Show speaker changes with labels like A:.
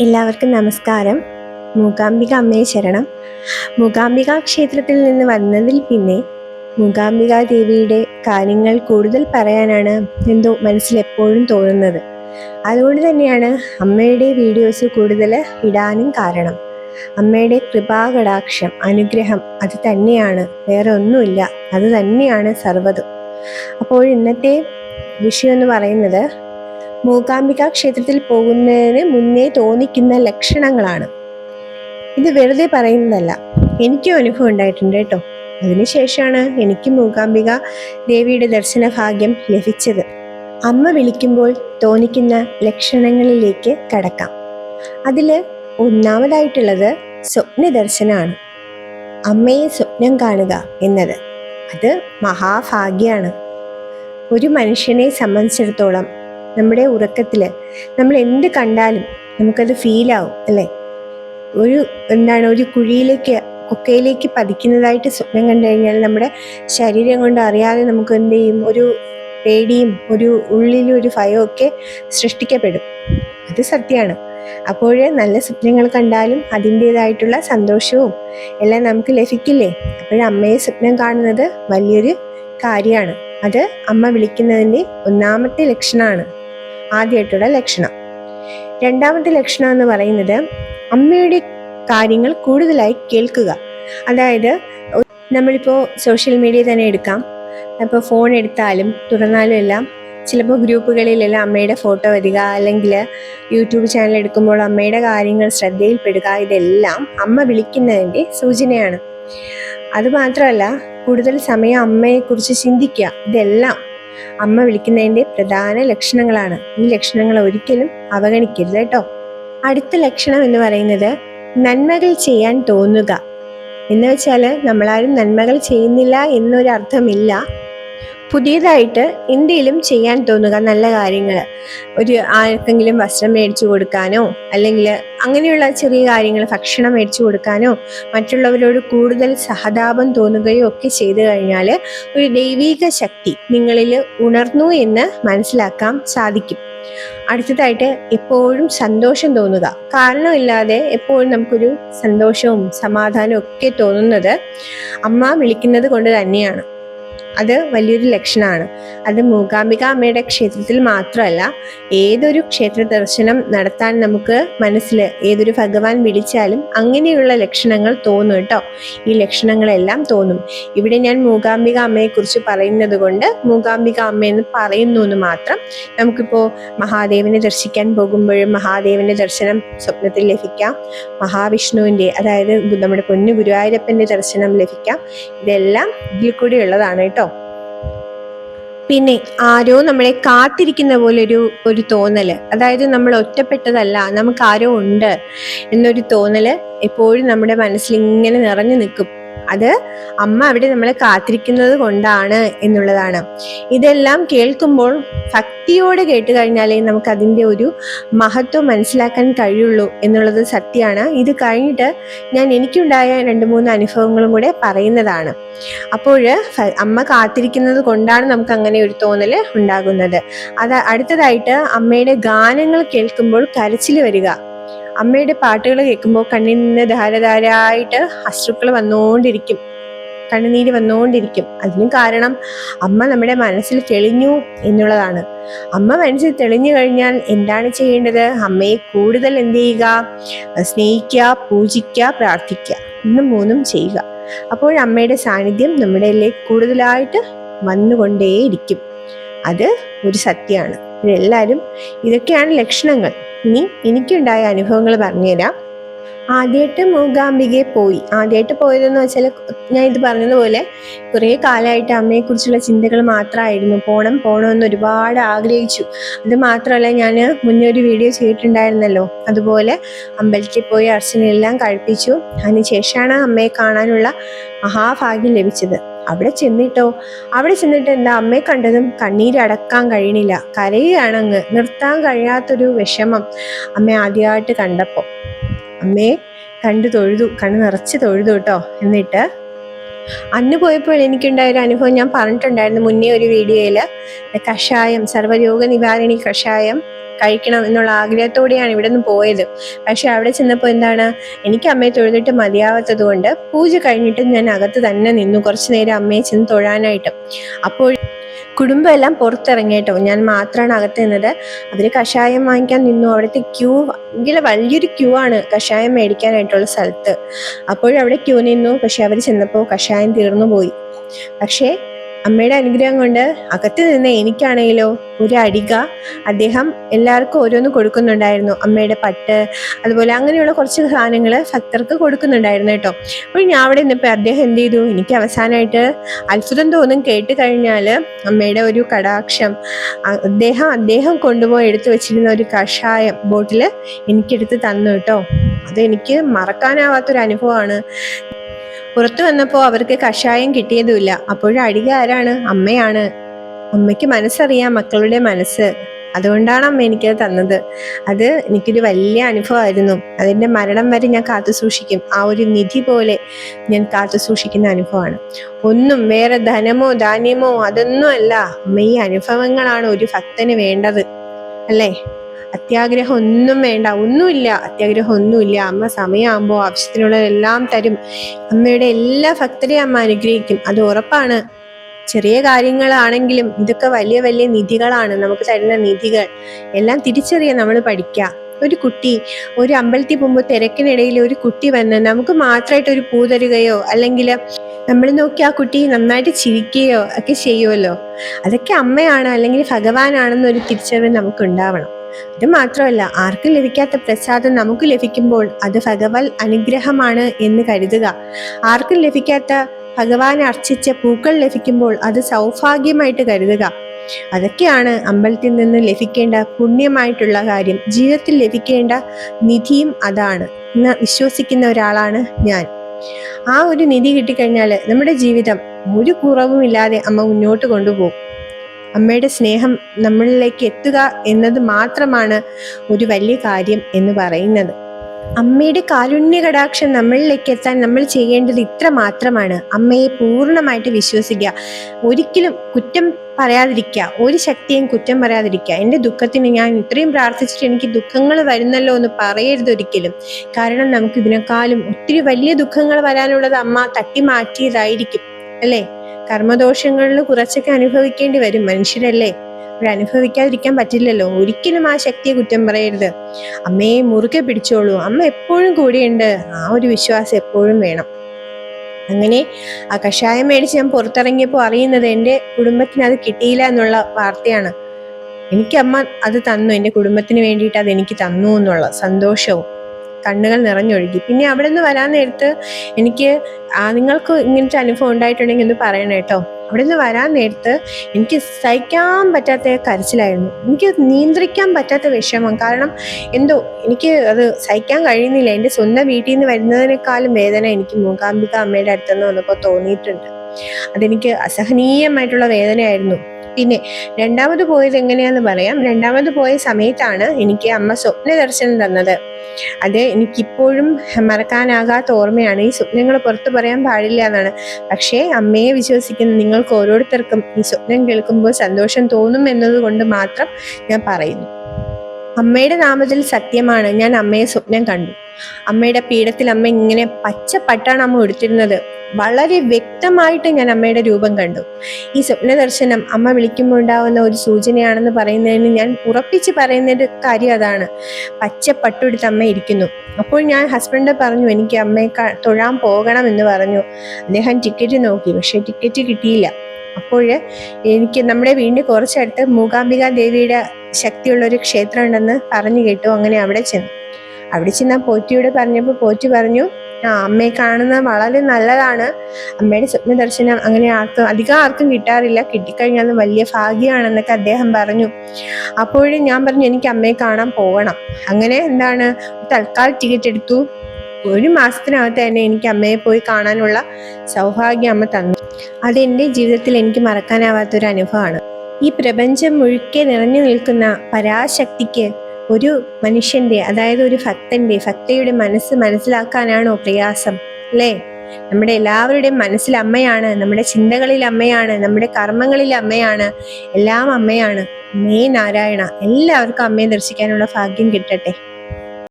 A: എല്ലാവർക്കും നമസ്കാരം. മൂകാംബിക അമ്മയെ ശരണം. മൂകാംബിക ക്ഷേത്രത്തിൽ നിന്ന് വന്നതിൽ പിന്നെ മൂകാംബിക ദേവിയുടെ കാര്യങ്ങൾ കൂടുതൽ പറയാനാണ് എന്തോ മനസ്സിലെപ്പോഴും തോന്നുന്നത്. അതുകൊണ്ട് തന്നെയാണ് അമ്മയുടെ വീഡിയോസ് കൂടുതൽ ഇടാനും കാരണം. അമ്മയുടെ കൃപാകടാക്ഷം അനുഗ്രഹം അത് തന്നെയാണ്. വേറെ ഒന്നുമില്ല. അത് തന്നെയാണ് സർവതും. അപ്പോൾ ഇന്നത്തെ വിഷയം എന്ന് പറയുന്നത് മൂകാംബിക ക്ഷേത്രത്തിൽ പോകുന്നതിന് മുന്നേ തോന്നിക്കുന്ന ലക്ഷണങ്ങളാണ്. ഇത് വെറുതെ പറയുന്നതല്ല. എനിക്കും അനുഭവം ഉണ്ടായിട്ടുണ്ട് കേട്ടോ. അതിനുശേഷമാണ് എനിക്ക് മൂകാംബിക ദേവിയുടെ ദർശന ഭാഗ്യം ലഭിച്ചത്. അമ്മ വിളിക്കുമ്പോൾ തോന്നിക്കുന്ന ലക്ഷണങ്ങളിലേക്ക് കടക്കാം. അതിൽ ഒന്നാമതായിട്ടുള്ളത് സ്വപ്ന ദർശനമാണ്. അമ്മയെ സ്വപ്നം കാണുക എന്നത്. അത് മഹാഭാഗ്യമാണ് ഒരു മനുഷ്യനെ സംബന്ധിച്ചിടത്തോളം നമ്മുടെ ഉറക്കത്തിൽ നമ്മൾ എന്ത് കണ്ടാലും നമുക്കത് ഫീലാവും അല്ലേ? ഒരു എന്താണ് ഒരു കുഴിയിലേക്ക് കൊക്കയിലേക്ക് പതിക്കുന്നതായിട്ട് സ്വപ്നം കണ്ടു കഴിഞ്ഞാൽ നമ്മുടെ ശരീരം കൊണ്ട് അറിയാതെ നമുക്ക് എന്ത് ചെയ്യും? ഒരു പേടിയും ഒരു ഉള്ളിലും ഒരു ഭയവും ഒക്കെ സൃഷ്ടിക്കപ്പെടും. അത് സത്യമാണ്. അപ്പോൾ നല്ല സ്വപ്നങ്ങൾ കണ്ടാലും അതിന്റെതായിട്ടുള്ള സന്തോഷവും എല്ലാം നമുക്ക് ലഭിക്കില്ലേ? അപ്പോഴമ്മയെ സ്വപ്നം കാണുന്നത് വലിയൊരു കാര്യമാണ്. അത് അമ്മ വിളിക്കുന്നതിന്റെ ഒന്നാമത്തെ ലക്ഷണമാണ്. ആദ്യമായിട്ടുള്ള ലക്ഷണം. രണ്ടാമത്തെ ലക്ഷണം എന്ന് പറയുന്നത് അമ്മയുടെ കാര്യങ്ങൾ കൂടുതലായി കേൾക്കുക. അതായത് നമ്മളിപ്പോൾ സോഷ്യൽ മീഡിയ തന്നെ എടുക്കാം. അപ്പോൾ ഫോൺ എടുത്താലും തുറന്നാലും എല്ലാം ചിലപ്പോൾ ഗ്രൂപ്പുകളിലെല്ലാം അമ്മയുടെ ഫോട്ടോ വരിക അല്ലെങ്കിൽ യൂട്യൂബ് ചാനൽ എടുക്കുമ്പോൾ അമ്മയുടെ കാര്യങ്ങൾ ശ്രദ്ധയിൽപ്പെടുക ഇതെല്ലാം അമ്മ വിളിക്കുന്നതിന്റെ സൂചനയാണ്. അതുമാത്രമല്ല കൂടുതൽ സമയം അമ്മയെക്കുറിച്ച് ചിന്തിക്കുക ഇതെല്ലാം അമ്മ വിളിക്കുന്നതിന്റെ പ്രധാന ലക്ഷണങ്ങളാണ്. ഈ ലക്ഷണങ്ങൾ ഒരിക്കലും അവഗണിക്കരുത് കേട്ടോ. അടുത്ത ലക്ഷണം എന്ന് പറയുന്നത് നന്മകൾ ചെയ്യാൻ തോന്നുക. എന്ന് വെച്ചാൽ നമ്മളാരും നന്മകൾ ചെയ്യുന്നില്ല എന്നൊരു അർത്ഥമില്ല പുതിയതായിട്ട് എന്തെങ്കിലും ചെയ്യാൻ തോന്നുക നല്ല കാര്യങ്ങൾ ഒരു ആർക്കെങ്കിലും വസ്ത്രം മേടിച്ചു കൊടുക്കാനോ അല്ലെങ്കിൽ അങ്ങനെയുള്ള ചെറിയ കാര്യങ്ങൾ ഭക്ഷണം മേടിച്ചു കൊടുക്കാനോ മറ്റുള്ളവരോട് കൂടുതൽ സഹതാപം തോന്നുകയോ ഒക്കെ ചെയ്തു കഴിഞ്ഞാൽ ഒരു ദൈവീക ശക്തി നിങ്ങളിൽ ഉണർന്നു എന്ന് മനസ്സിലാക്കാൻ സാധിക്കും. അടുത്തതായിട്ട് എപ്പോഴും സന്തോഷം തോന്നുക. കാരണമില്ലാതെ എപ്പോഴും നമുക്കൊരു സന്തോഷവും സമാധാനവും ഒക്കെ തോന്നുന്നത് അമ്മ വിളിക്കുന്നത് കൊണ്ട് തന്നെയാണ്. അത് വലിയൊരു ലക്ഷണമാണ്. അത് മൂകാംബിക അമ്മയുടെ ക്ഷേത്രത്തിൽ മാത്രമല്ല ഏതൊരു ക്ഷേത്ര ദർശനം നടത്താൻ നമുക്ക് മനസ്സിൽ ഏതൊരു ഭഗവാൻ വിളിച്ചാലും അങ്ങനെയുള്ള ലക്ഷണങ്ങൾ തോന്നും കേട്ടോ. ഈ ലക്ഷണങ്ങളെല്ലാം തോന്നും. ഇവിടെ ഞാൻ മൂകാംബിക അമ്മയെക്കുറിച്ച് പറയുന്നത് കൊണ്ട് മൂകാംബിക അമ്മയെന്ന് പറയുന്നു എന്ന് മാത്രം നമുക്കിപ്പോൾ മഹാദേവനെ ദർശിക്കാൻ പോകുമ്പോഴും മഹാദേവന്റെ ദർശനം സ്വപ്നത്തിൽ ലഭിക്കാം. മഹാവിഷ്ണുവിന്റെ അതായത് നമ്മുടെ പൊന്നു ഗുരുവായൂരപ്പന്റെ ദർശനം ലഭിക്കാം. ഇതെല്ലാം ഇതിൽ കൂടി ഉള്ളതാണ് കേട്ടോ. പിന്നെ ആരോ നമ്മളെ കാത്തിരിക്കുന്ന പോലെ ഒരു ഒരു തോന്നൽ. അതായത് നമ്മൾ ഒറ്റപ്പെട്ടതല്ല നമുക്ക് ആരോ ഉണ്ട് എന്നൊരു തോന്നൽ എപ്പോഴും നമ്മുടെ മനസ്സിൽ ഇങ്ങനെ നിറഞ്ഞു നിൽക്കും. അത് അമ്മ അവിടെ നമ്മളെ കാത്തിരിക്കുന്നത് കൊണ്ടാണ് എന്നുള്ളതാണ്. ഇതെല്ലാം കേൾക്കുമ്പോൾ ഭക്തിയോടെ കേട്ട് കഴിഞ്ഞാലേ നമുക്ക് അതിന്റെ ഒരു മഹത്വം മനസ്സിലാക്കാൻ കഴിയുള്ളൂ എന്നുള്ളത് സത്യമാണ്. ഇത് കഴിഞ്ഞിട്ട് ഞാൻ എനിക്കുണ്ടായ രണ്ട് മൂന്ന് അനുഭവങ്ങളും കൂടെ പറയുന്നതാണ്. അപ്പോൾ അമ്മ കാത്തിരിക്കുന്നത് കൊണ്ടാണ് നമുക്ക് അങ്ങനെ ഒരു തോന്നൽ ഉണ്ടാകുന്നത്. അത് അടുത്തതായിട്ട് അമ്മയുടെ ഗാനങ്ങൾ കേൾക്കുമ്പോൾ കരച്ചിൽ വരിക. അമ്മയുടെ പാട്ടുകൾ കേൾക്കുമ്പോൾ കണ്ണിൽ നിന്ന് ധാരധാരായിട്ട് അശ്രുക്കൾ വന്നുകൊണ്ടിരിക്കും. കണ്ണുനീര് വന്നുകൊണ്ടിരിക്കും. അതിനും കാരണം അമ്മ നമ്മുടെ മനസ്സിൽ തെളിഞ്ഞു എന്നുള്ളതാണ്. അമ്മ മനസ്സിൽ തെളിഞ്ഞു കഴിഞ്ഞാൽ എന്താണ് ചെയ്യേണ്ടത്? അമ്മയെ കൂടുതൽ എന്ത് ചെയ്യുക? സ്നേഹിക്കുക പൂജിക്കുക പ്രാർത്ഥിക്കുക. ഇന്നും മൂന്നും ചെയ്യുക. അപ്പോൾ അമ്മയുടെ സാന്നിധ്യം നമ്മുടെ കൂടുതലായിട്ട് വന്നുകൊണ്ടേയിരിക്കും. അത് ഒരു സത്യമാണ്. എല്ലാവരും ഇതൊക്കെയാണ് ലക്ഷണങ്ങൾ. ഇനി എനിക്കുണ്ടായ അനുഭവങ്ങൾ പറഞ്ഞുതരാം. ആദ്യമായിട്ട് മൂകാംബികയെ പോയി. ആദ്യമായിട്ട് പോയതെന്ന് വെച്ചാൽ ഞാൻ ഇത് പറഞ്ഞതുപോലെ കുറേ കാലമായിട്ട് അമ്മയെക്കുറിച്ചുള്ള ചിന്തകൾ മാത്രമായിരുന്നു. പോണം പോകണമെന്ന് ഒരുപാട് ആഗ്രഹിച്ചു. അത് മാത്രമല്ല ഞാൻ മുന്നേ ഒരു വീഡിയോ ചെയ്തിട്ടുണ്ടായിരുന്നല്ലോ. അതുപോലെ അമ്പലത്തിൽ പോയി അർച്ചനയെല്ലാം കഴിപ്പിച്ചു. അതിനുശേഷമാണ് അമ്മയെ കാണാനുള്ള മഹാഭാഗ്യം ലഭിച്ചത്. അവിടെ ചെന്നിട്ടോ? അവിടെ ചെന്നിട്ട് എന്താ അമ്മയെ കണ്ടതും കണ്ണീരടക്കാൻ കഴിയണില്ല. കരയുകയാണ് അങ്ങ്. നിർത്താൻ കഴിയാത്തൊരു വിഷമം അമ്മ ആദ്യമായിട്ട് കണ്ടപ്പോൾ അമ്മയെ കണ്ടു തൊഴുതു കണ്ണു നിറച്ച് തൊഴുതു കേട്ടോ എന്നിട്ട്. അന്ന് പോയപ്പോൾ എനിക്കുണ്ടായ ഒരു അനുഭവം ഞാൻ പറഞ്ഞിട്ടുണ്ടായിരുന്നു മുന്നേ ഒരു വീഡിയോയിൽ കഷായം സർവരോഗ നിവാരണി കഷായം. കഴിക്കണം എന്നുള്ള ആഗ്രഹത്തോടെയാണ് ഇവിടെ നിന്ന് പോയത്. പക്ഷെ അവിടെ ചെന്നപ്പോൾ എന്താണ് എനിക്ക് അമ്മയെ തൊഴുതിട്ട് മതിയാവാത്തത് കൊണ്ട് പൂജ കഴിഞ്ഞിട്ട് ഞാൻ അകത്ത് തന്നെ നിന്നു. കുറച്ചു നേരം അമ്മയെ ചെന്ന് തൊഴാനായിട്ട്. അപ്പോൾ കുടുംബം എല്ലാം പുറത്തിറങ്ങിയിട്ടോ ഞാൻ മാത്രമാണ് അകത്ത് നിന്നത്. അവർ കഷായം വാങ്ങിക്കാൻ നിന്നു. അവിടുത്തെ ക്യൂ ഭയങ്കര വലിയൊരു ക്യൂ ആണ് കഷായം മേടിക്കാനായിട്ടുള്ള സ്ഥലത്ത്. അപ്പോഴവിടെ ക്യൂ നിന്നു. പക്ഷെ അവർ ചെന്നപ്പോൾ കഷായം തീർന്നു പോയി. പക്ഷേ അമ്മയുടെ അനുഗ്രഹം കൊണ്ട് അകത്ത് നിന്ന് എനിക്കാണെങ്കിലോ ഒരു അടിക അദ്ദേഹം എല്ലാവർക്കും ഓരോന്ന് കൊടുക്കുന്നുണ്ടായിരുന്നു. അമ്മയുടെ പട്ട് അതുപോലെ അങ്ങനെയുള്ള കുറച്ച് സാധനങ്ങൾ ഭക്തർക്ക് കൊടുക്കുന്നുണ്ടായിരുന്നു കേട്ടോ. അപ്പോൾ ഞാൻ അവിടെ നിന്നപ്പോൾ അദ്ദേഹം എന്ത് ചെയ്തു? എനിക്ക് അവസാനമായിട്ട് അത്ഭുതം തോന്നും കേട്ട് കഴിഞ്ഞാൽ അമ്മയുടെ ഒരു കടാക്ഷം അദ്ദേഹം അദ്ദേഹം കൊണ്ടുപോയി എടുത്തു വെച്ചിരുന്ന ഒരു കഷായം ബോട്ടിൽ എനിക്കെടുത്ത് തന്നു കേട്ടോ. അതെനിക്ക് മറക്കാനാവാത്തൊരു അനുഭവമാണ് പുറത്തു വന്നപ്പോൾ അവർക്ക് കഷായം കിട്ടിയതുമില്ല. അപ്പോഴും അടിക ആരാണ്? അമ്മയാണ്. അമ്മയ്ക്ക് മനസ്സറിയാം മക്കളുടെ മനസ്സ്. അതുകൊണ്ടാണ് അമ്മ എനിക്കത് തന്നത്. അത് എനിക്കൊരു വലിയ അനുഭവമായിരുന്നു. അതിന്റെ മരണം വരെ ഞാൻ കാത്തു സൂക്ഷിക്കും. ആ ഒരു നിധി പോലെ ഞാൻ കാത്തു സൂക്ഷിക്കുന്ന അനുഭവമാണ്. ഒന്നും വേറെ ധനമോ ധാന്യമോ അതൊന്നും അല്ല അമ്മ ഈ അനുഭവങ്ങളാണ് ഒരു ഭക്തന് വേണ്ടത്. അല്ലേ? അത്യാഗ്രഹം ഒന്നും വേണ്ട ഒന്നുമില്ല. അത്യാഗ്രഹം ഒന്നുമില്ല അമ്മ സമയമാകുമ്പോൾ ആവശ്യത്തിനുള്ളതെല്ലാം തരും. അമ്മയുടെ എല്ലാ ഭക്തരെയും അമ്മ അനുഗ്രഹിക്കും. അത് ഉറപ്പാണ്. ചെറിയ കാര്യങ്ങളാണെങ്കിലും ഇതൊക്കെ വലിയ വലിയ നിധികളാണ്. നമുക്ക് തരുന്ന നിധികൾ. എല്ലാം തിരിച്ചറിയാൻ നമ്മൾ പഠിക്കുക ഒരു കുട്ടി ഒരു അമ്പലത്തിൽ പോകുമ്പോൾ തിരക്കിനിടയിൽ ഒരു കുട്ടി വന്ന് നമുക്ക് മാത്രമായിട്ട് ഒരു പൂ തരുകയോ അല്ലെങ്കിൽ നമ്മൾ നോക്കി ആ കുട്ടി നന്നായിട്ട് ചിരിക്കുകയോ ഒക്കെ ചെയ്യുമല്ലോ. അതൊക്കെ അമ്മയാണ് അല്ലെങ്കിൽ ഭഗവാനാണെന്നൊരു തിരിച്ചറിവ് നമുക്ക് ഉണ്ടാവണം. അത് മാത്രമല്ല ആർക്കും ലഭിക്കാത്ത പ്രസാദം നമുക്ക് ലഭിക്കുമ്പോൾ അത് ഭഗവത് അനുഗ്രഹമാണ് എന്ന് കരുതുക. ആർക്കും ലഭിക്കാത്ത ഭഗവാൻ അർച്ചിച്ച പൂക്കൾ ലഭിക്കുമ്പോൾ അത് സൗഭാഗ്യമായിട്ട് കരുതുക. അതൊക്കെയാണ് അമ്പലത്തിൽ നിന്ന് ലഭിക്കേണ്ട പുണ്യമായിട്ടുള്ള കാര്യം. ജീവിതത്തിൽ ലഭിക്കേണ്ട നിധിയും അതാണ്. എന്ന് വിശ്വസിക്കുന്ന ഒരാളാണ് ഞാൻ. ആ ഒരു നിധി കിട്ടിക്കഴിഞ്ഞാൽ നമ്മുടെ ജീവിതം ഒരു കുറവുമില്ലാതെ അമ്മ മുന്നോട്ട് കൊണ്ടുപോകും. അമ്മയുടെ സ്നേഹം നമ്മളിലേക്ക് എത്തുക എന്നത് മാത്രമാണ് ഒരു വലിയ കാര്യം എന്ന് പറയുന്നത്. അമ്മയുടെ കാരുണ്യ കടാക്ഷം നമ്മളിലേക്ക് എത്താൻ നമ്മൾ ചെയ്യേണ്ടത് ഇത്ര മാത്രമാണ്. അമ്മയെ പൂർണമായിട്ട് വിശ്വസിക്കുക. ഒരിക്കലും കുറ്റം പറയാതിരിക്കുക. ഒരു ശക്തിയും കുറ്റം പറയാതിരിക്കുക. എന്റെ ദുഃഖത്തിന് ഞാൻ ഇത്രയും പ്രാർത്ഥിച്ചിട്ട് എനിക്ക് ദുഃഖങ്ങൾ വരുന്നല്ലോ എന്ന് പറയരുത് ഒരിക്കലും. കാരണം നമുക്ക് ഇതിനേക്കാളും ഒത്തിരി വലിയ ദുഃഖങ്ങൾ വരാനുള്ളത് അമ്മ തട്ടി മാറ്റിയതായിരിക്കും അല്ലേ? കർമ്മദോഷങ്ങളിൽ കുറച്ചൊക്കെ അനുഭവിക്കേണ്ടി വരും. മനുഷ്യരല്ലേ? അനുഭവിക്കാതിരിക്കാൻ പറ്റില്ലല്ലോ. ഒരിക്കലും ആ ശക്തിയെ കുറ്റം പറയരുത്. അമ്മയെ മുറുകെ പിടിച്ചോളൂ. അമ്മ എപ്പോഴും കൂടെയുണ്ട്. ആ ഒരു വിശ്വാസം എപ്പോഴും വേണം. അങ്ങനെ ആ കഷായം മേടിച്ച് ഞാൻ പുറത്തിറങ്ങിയപ്പോൾ അറിയുന്നത് എന്റെ കുടുംബത്തിന് അത് കിട്ടിയില്ല എന്നുള്ള വാർത്തയാണ്. എനിക്ക് അമ്മ അത് തന്നു. എന്റെ കുടുംബത്തിന് വേണ്ടിയിട്ട് അത് എനിക്ക് തന്നു എന്നുള്ള സന്തോഷവും കണ്ണുകൾ നിറഞ്ഞൊഴുകി. പിന്നെ അവിടെ നിന്ന് വരാൻ നേരത്ത് എനിക്ക് നിങ്ങൾക്ക് ഇങ്ങനത്തെ അനുഭവം ഉണ്ടായിട്ടുണ്ടെങ്കിൽ ഒന്ന് പറയണം കേട്ടോ അവിടെ നിന്ന് വരാൻ നേരത്ത് എനിക്ക് സഹിക്കാൻ പറ്റാത്ത കരച്ചിലായിരുന്നു. എനിക്ക് നിയന്ത്രിക്കാൻ പറ്റാത്ത വിഷമം. കാരണം എന്തോ എനിക്ക് അത് സഹിക്കാൻ കഴിയുന്നില്ല. എന്റെ സ്വന്തം വീട്ടിൽ നിന്ന് വരുന്നതിനേക്കാളും വേദന എനിക്ക് മൂകാംബിക അമ്മയുടെ അടുത്തുനിന്ന് വന്നപ്പോൾ തോന്നിയിട്ടുണ്ട്. അതെനിക്ക് അസഹനീയമായിട്ടുള്ള വേദനയായിരുന്നു. പിന്നെ രണ്ടാമത് പോയത് എങ്ങനെയാന്ന് പറയാം. രണ്ടാമത് പോയ സമയത്താണ് എനിക്ക് അമ്മ സ്വപ്ന ദർശനം തന്നത്. അത് എനിക്കിപ്പോഴും മറക്കാനാകാത്ത ഓർമ്മയാണ്. ഈ സ്വപ്നങ്ങൾ പുറത്തു പറയാൻ പാടില്ല എന്നാണ്. പക്ഷേ അമ്മയെ വിശ്വസിക്കുന്ന നിങ്ങൾക്ക് ഓരോരുത്തർക്കും ഈ സ്വപ്നം കേൾക്കുമ്പോൾ സന്തോഷം തോന്നും എന്നതുകൊണ്ട് മാത്രം ഞാൻ പറയുന്നു. അമ്മയുടെ നാമത്തിൽ സത്യമാണ്. ഞാൻ അമ്മയെ സ്വപ്നം കണ്ടു. അമ്മയുടെ പീഠത്തിൽ അമ്മ ഇങ്ങനെ പച്ച പട്ടാണ് അമ്മ എടുത്തിരുന്നത് വളരെ വ്യക്തമായിട്ട് ഞാൻ അമ്മയുടെ രൂപം കണ്ടു. ഈ സ്വപ്ന ദർശനം അമ്മ വിളിക്കുമ്പോൾ ഉണ്ടാവുന്ന ഒരു സൂചനയാണെന്ന് പറയുന്നതിന് ഞാൻ ഉറപ്പിച്ച് പറയുന്ന ഒരു കാര്യം അതാണ്. പച്ച പട്ടുടുത്ത് അമ്മ ഇരിക്കുന്നു. അപ്പോൾ ഞാൻ ഹസ്ബൻഡ് പറഞ്ഞു എനിക്ക് അമ്മയെ തൊഴാൻ പോകണം എന്ന് പറഞ്ഞു. അദ്ദേഹം ടിക്കറ്റ് നോക്കി. പക്ഷെ ടിക്കറ്റ് കിട്ടിയില്ല. അപ്പോൾ എനിക്ക് നമ്മുടെ വീടിന് കുറച്ചടുത്ത് മൂകാംബിക ദേവിയുടെ ശക്തിയുള്ള ഒരു ക്ഷേത്രം ഉണ്ടെന്ന് പറഞ്ഞു കേട്ടു. അങ്ങനെ അവിടെ ചെന്നു. അവിടെ ചെന്ന പോറ്റിയോട് പറഞ്ഞപ്പോൾ പോറ്റി പറഞ്ഞു ആ അമ്മയെ കാണുന്നത് വളരെ നല്ലതാണ്. അമ്മയുടെ സ്വപ്ന ദർശനം അങ്ങനെ ആർക്കും അധികം ആർക്കും കിട്ടാറില്ല. കിട്ടിക്കഴിഞ്ഞാൽ വലിയ ഭാഗ്യമാണെന്നൊക്കെ അദ്ദേഹം പറഞ്ഞു. അപ്പോഴും ഞാൻ പറഞ്ഞു എനിക്ക് അമ്മയെ കാണാൻ പോകണം അങ്ങനെ എന്താണ് തൽക്കാൽ ടിക്കറ്റ് എടുത്തു. ഒരു മാസത്തിനകത്ത് തന്നെ എനിക്ക് അമ്മയെ പോയി കാണാനുള്ള സൗഭാഗ്യം അമ്മ തന്നു. അത് എന്റെ ജീവിതത്തിൽ എനിക്ക് മറക്കാനാവാത്തൊരു അനുഭവമാണ്. ഈ പ്രപഞ്ചം മുഴുക്കെ നിറഞ്ഞു നിൽക്കുന്ന പരാശക്തിക്ക് ഒരു മനുഷ്യന്റെ അതായത് ഒരു ഭക്തന്റെ ഭക്തയുടെ മനസ്സ് മനസ്സിലാക്കാനാണോ പ്രയാസം? അല്ലേ? നമ്മുടെ എല്ലാവരുടെയും മനസ്സിൽ അമ്മയാണ് നമ്മുടെ ചിന്തകളിൽ അമ്മയാണ് നമ്മുടെ കർമ്മങ്ങളിൽ അമ്മയാണ് എല്ലാം അമ്മയാണ്. അമ്മേ നാരായണ എല്ലാവർക്കും അമ്മയെ ദർശിക്കാനുള്ള ഭാഗ്യം കിട്ടട്ടെ.